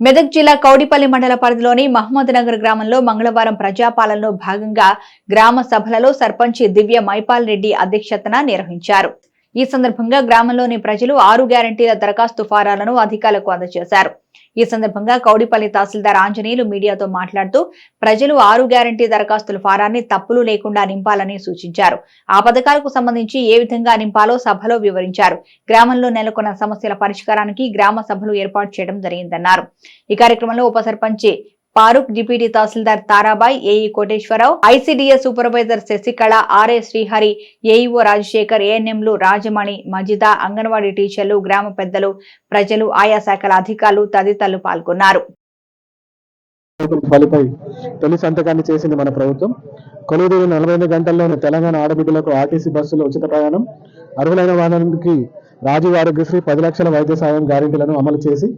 మెదక్ జిల్లా కౌడిపల్లి మండల పరిధిలోని మహమ్మద్ నగర్ గ్రామంలో మంగళవారం ప్రజాపాలనలో భాగంగా గ్రామ సభలలో సర్పంచ్ దివ్య మైపాల్ రెడ్డి అధ్యక్షతన నిర్వహించారు. ఈ సందర్భంగా గ్రామంలోని ప్రజలు ఆరు గ్యారంటీల దరఖాస్తు ఫారాలను అధికారులకు అందజేశారు. ఈ సందర్భంగా కౌడిపల్లి తహసీల్దార్ ఆంజనేయులు మీడియాతో మాట్లాడుతూ ప్రజలు ఆరు గ్యారంటీ దరఖాస్తుల ఫారాన్ని తప్పులు లేకుండా నింపాలని సూచించారు. ఆ పథకాలకు సంబంధించి ఏ విధంగా నింపాలో సభలో వివరించారు. గ్రామంలో నెలకొన్న సమస్యల పరిష్కారానికి గ్రామ సభలు ఏర్పాటు చేయడం జరిగిందన్నారు. ఈ కార్యక్రమంలో ఉప Farooq deputy tahsildar Tarabai AE Koteswararao ICDS supervisor Sasikala RA Srihari AEO Rajasekhar ఏఎన్ఎంలు రాజమణి మజిదా అంగన్వాడీ టీచర్లు గ్రామ పెద్దలు ప్రజలు ఆయా శాఖల అధికారులు తదితరులు పాల్గొన్నారు. బలిపై తొలి సంతకాన్ని చేసింది మన ప్రభుత్వం. కొలువుదీరు నలభై ఐదు గంటల్లోనే తెలంగాణ ఆడబిడ్డలకు ఆర్టీసీ బస్సులో ఉచిత ప్రయాణం. అర్హులైన వారికి రాజీవ్ ఆరోగ్యశ్రీ పది లక్షల వైద్య సాయం గ్యారెంటీలను అమలు చేసి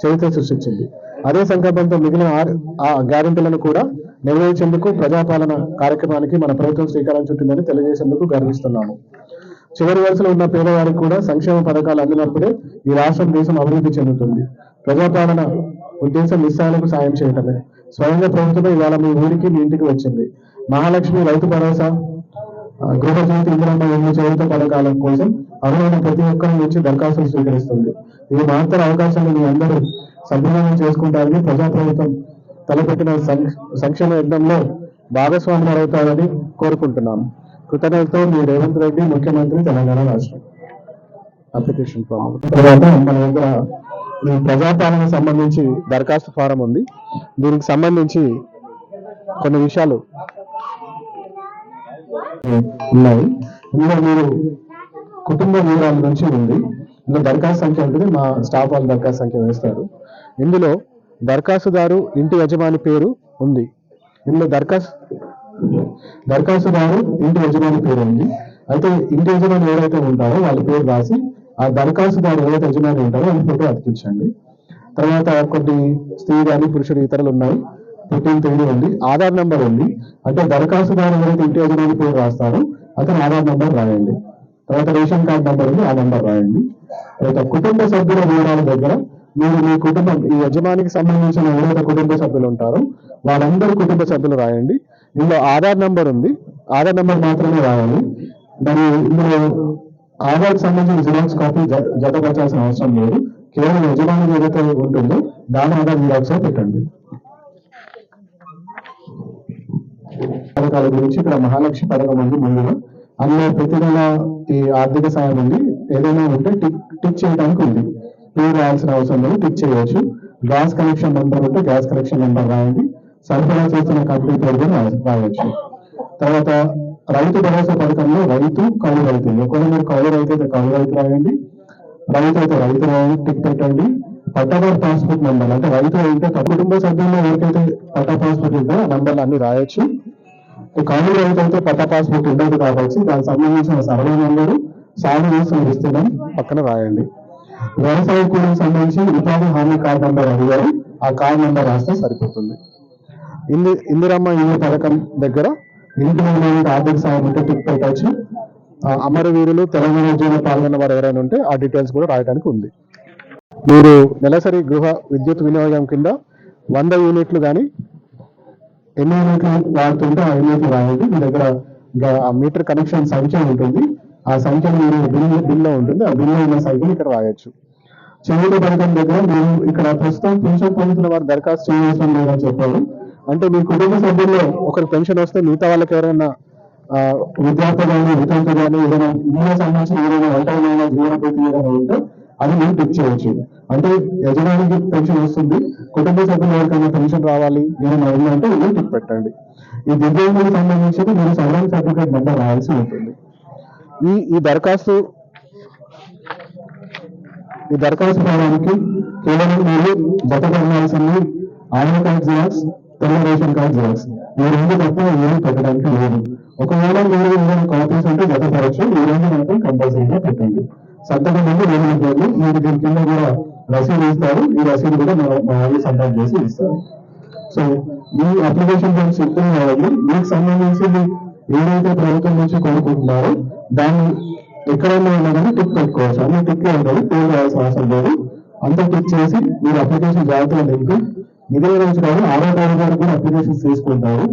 చరిత్ర సృష్టించింది. అదే సంకల్పంతో మిగిలిన ఆ గ్యారెంటీలను కూడా నిర్వహించేందుకు ప్రజాపాలన కార్యక్రమానికి మన ప్రభుత్వం శ్రీకారం చుట్టిందని తెలియజేసేందుకు గర్విస్తున్నాము. చివరి వరుసలో ఉన్న పేదవారికి కూడా సంక్షేమ పథకాలు అందినప్పుడే ఈ రాష్ట్రం దేశం అభివృద్ధి చెందుతుంది. ప్రజాపాలన ఉద్దేశం నిస్సాయాలకు సాయం చేయటమే. స్వయంగా ప్రభుత్వమే ఇవాళ మీ ఊరికి మీ ఇంటికి వచ్చింది. మహాలక్ష్మి రైతు భరోసా గృహజ్యోతి ఇంద్రమ్మ ఇల్లు చేయుత పథకాల కోసం అర్హులైన ప్రతి ఒక్కరి నుంచి దరఖాస్తులు స్వీకరిస్తుంది. ఈ మహత్తర అవకాశాన్ని మీ అందరూ సద్వినియోగం చేసుకుంటారని ప్రజాప్రభుత్వం తలపెట్టిన సం- సంక్షేమ యజ్ఞంలో భాగస్వాములు అవుతారని కోరుకుంటున్నాం. కృతజ్ఞతతో మీ రేవంత్ రెడ్డి ముఖ్యమంత్రి తెలంగాణ రాష్ట్రం. అప్లికేషన్ ఫామ్ తర్వాత మన దగ్గర ఈ ప్రజాపాలన సంబంధించి దరఖాస్తు ఫారం ఉంది. దీనికి సంబంధించి కొన్ని విషయాలు ఉన్నాయి. ఇందులో మీరు కుటుంబ వివరాల నుంచి ఉంది. ఇందులో దరఖాస్తు సంఖ్య ఉంటుంది. మా స్టాఫ్ వాళ్ళు దరఖాస్తు సంఖ్య వేస్తారు. ఇందులో దరఖాస్తుదారు ఇంటి యజమాని పేరు ఉంది. ఇందులో దరఖాస్తు దరఖాస్తుదారు ఇంటి యజమాని పేరు ఉంది. అయితే ఇంటి యజమాని ఎవరైతే ఉంటారో వాళ్ళ పేరు రాసి ఆ దరఖాస్తుదారు ఎవరైతే యజమాని ఉంటారో వాళ్ళ ఫోటో అతికించండి. తర్వాత కొన్ని స్త్రీ కానీ పురుషుడు ఇతరులు ఉన్నాయి. పుట్టిన తేదీ ఉంది. ఆధార్ నెంబర్ ఉంది. అంటే దరఖాస్తుదారు ఎవరైతే ఇంటి యజమాని పేరు రాస్తారో. అతను ఆధార్ నెంబర్ రాయండి. తర్వాత రేషన్ కార్డ్ నెంబర్ ఉంది ఆ నెంబర్ రాయండి. తర్వాత కుటుంబ సభ్యుల వివరాల దగ్గర మీరు మీ కుటుంబం ఈ యజమానికి సంబంధించిన ఎవరైతే కుటుంబ సభ్యులు ఉంటారో వాళ్ళందరూ కుటుంబ సభ్యులు రాయండి. ఇందులో ఆధార్ నెంబర్ ఉంది. ఆధార్ నెంబర్ మాత్రమే రాయాలి. మరి ఇందులో ఆధార్ సంబంధించిన జిరాక్స్ కాపీ జతపరచాల్సిన అవసరం లేదు. కేవలం యజమాని ఏదైతే ఉంటుందో దాని ఆధార్ జిరాక్స్ పెట్టండి. పథకాల గురించి ఇక్కడ మహాలక్ష్మి పథకం ఉంది ముందుగా. అందులో ప్రతి నెల ఈ ఆర్థిక సాయం ఉంది. ఏదైనా ఉంటే టిక్ టిక్ చేయడానికి ఉంది. పేరు రాయాల్సిన అవసరం లేదు టిక్ చేయవచ్చు. గ్యాస్ కనెక్షన్ నెంబర్ ఉంటే గ్యాస్ కనెక్షన్ నెంబర్ రాయండి. సరఫరా చేస్తున్న కంపెనీ పేరు కూడా తర్వాత రైతు భరోసా పథకంలో రైతు కౌలు రైతు. ఒకవేళ మీరు కౌలు రైతు అయితే కౌలు రైతు రాయండి. రైతు అయితే రైతు రాయండి టిక్ పెట్టండి. పట్టాదారు పాస్పోర్ట్ నెంబర్ అంటే రైతు అయితే తన కుటుంబ సభ్యుల్లో ఎవరికైతే పట్టా పాస్బుక్ ఉందో ఆ నంబర్లు అన్ని రాయొచ్చు. ఈ కౌలు రైతు అయితే పట్టా పాస్బుక్ ఉండదు కాబట్టి దానికి సంబంధించిన సర్వే నెంబరు సాగు చేసిన విస్తీర్ణం పక్కన రాయండి. వ్యవసాయ కూలీకి సంబంధించి ఉపాధి హామీ కార్డు నెంబర్ అడిగారు. ఆ కార్డు నెంబర్ రాస్తే సరిపోతుంది. ఇంది ఇందిరమ్మ ఇల్లు పథకం దగ్గర ఇంటి ఆర్థిక సాయం ఉంటే టిక్ పెట్టచ్చు. అమరవీరులు తెలంగాణ ఉద్యమంలో పాల్గొన్న వారు ఎవరైనా ఉంటే ఆ డీటెయిల్స్ కూడా రాయడానికి ఉంది. మీరు నెలసరి గృహ విద్యుత్ వినియోగం కింద వంద యూనిట్లు కానీ ఎన్ని యూనిట్లు వాడుతుంటే ఆ యూనిట్లు రాయండి మీ దగ్గర ఆ మీటర్ కనెక్షన్ సంఖ్య ఉంటుంది. ఆ సంఖ్య మీరు బిల్ బిల్లో ఉంటుంది. ఆ బిల్లో ఉన్న సంఖ్యను ఇక్కడ రాయొచ్చు. చేయుత పథకం దగ్గర మీరు ఇక్కడ ప్రస్తుతం పెన్షన్ పొందుతున్న వారు దరఖాస్తు చేయవలసిన లేదని చెప్పారు. అంటే మీ కుటుంబ సభ్యుల్లో ఒకరికి పెన్షన్ వస్తే మిగతా వాళ్ళకి ఎవరైనా విద్యార్థి కానీ వితంతు కానీ ఏదైనా ఇందులో సంబంధించిన ఏదైనా వంటలైనా జీవన ప్రతి ఏదైనా ఉంటే అది మీరు టిక్ చేయవచ్చు అంటే యజమానికి పెన్షన్ వస్తుంది. కుటుంబ సభ్యులు ఎవరికైనా పెన్షన్ రావాలి? ఏమైనా ఉందంటే ఇది టిక్ పెట్టండి ఈ దివ్యాంగులకు సంబంధించి మీరు సర్వైన్ సర్టిఫికేట్ నెంబర్ రాయాల్సి ఉంటుంది. ఈ ఈ దరఖాస్తు ఈ దరఖాస్తు చేయడానికి కేవలం మీరు జత పెట్టాల్సింది ఆధార్ కార్డ్ జిరాక్స్ తెల్ల రేషన్ కార్డ్ జిరాక్స్. ఈ రెండు తప్ప ఏమీ పెట్టడానికి లేదు. ఒకవేళ మీరు ఏదైనా కాపీస్ ఉంటే జతపరచు ఈ రెండు మాత్రం కంపల్సరీగా పెట్టండి. సంతకం ముందు రెండు మీరు దీని కింద కూడా రసీదు ఇస్తారు. ఈ రసీదు కూడా మన మా వాళ్ళు చేసి ఇస్తారు. సో ఈ అప్లికేషన్ ఫామ్ సిద్ధం కావాలి మీకు సంబంధించింది ఏదైతే ప్రభుత్వం నుంచి కొనుక్కుంటున్నారో దాన్ని ఎక్కడైనా ఉన్నా కానీ టిక్ పెట్టుకోవచ్చు. అన్ని టిక్ ఉంటుంది పేరు రాయాల్సిన అవసరం లేదు. అంతా టిక్ చేసి మీరు అప్లికేషన్ జాగ్రత్తగా నింపి ఇదే రోజు కాదు ఆరో తారీఖు వరకు కూడా అప్లికేషన్స్ తీసుకుంటారు.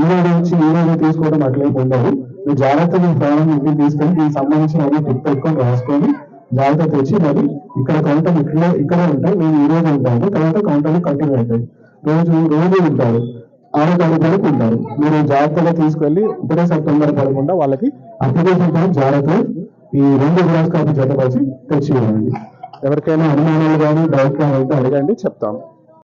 ఈ రోజు నుంచి ఈ రోజు తీసుకోవడం అట్లేం ఉండదు. మీరు జాగ్రత్తగా మీ ఫారం నింపి తీసుకొని దీనికి సంబంధించిన అన్ని టిక్ పెట్టుకొని రాసుకొని జాగ్రత్త తెచ్చి మరి ఇక్కడ కౌంటర్ ఇక్కడ ఇక్కడే ఉంటాయి మేము ఈ రోజు ఉంటాము తర్వాత కౌంటర్లు కంటిన్యూ అవుతాయి. రోజు రోజు ఉంటారు ఆరో తారీఖు వరకు ఉంటారు. మీరు జాగ్రత్తగా తీసుకెళ్ళి ఒకటే సెప్టెంబర్ పడకుండా వాళ్ళకి అప్లికేషన్ ఫామ్ జాగ్రత్తగా ఈ రెండు గ్లాస్ కాపీ జతపరిచి తెచ్చి ఇవ్వండి ఎవరికైనా అనుమానాలు కానీ డౌట్ కానీ అయితే అడగండి చెప్తాము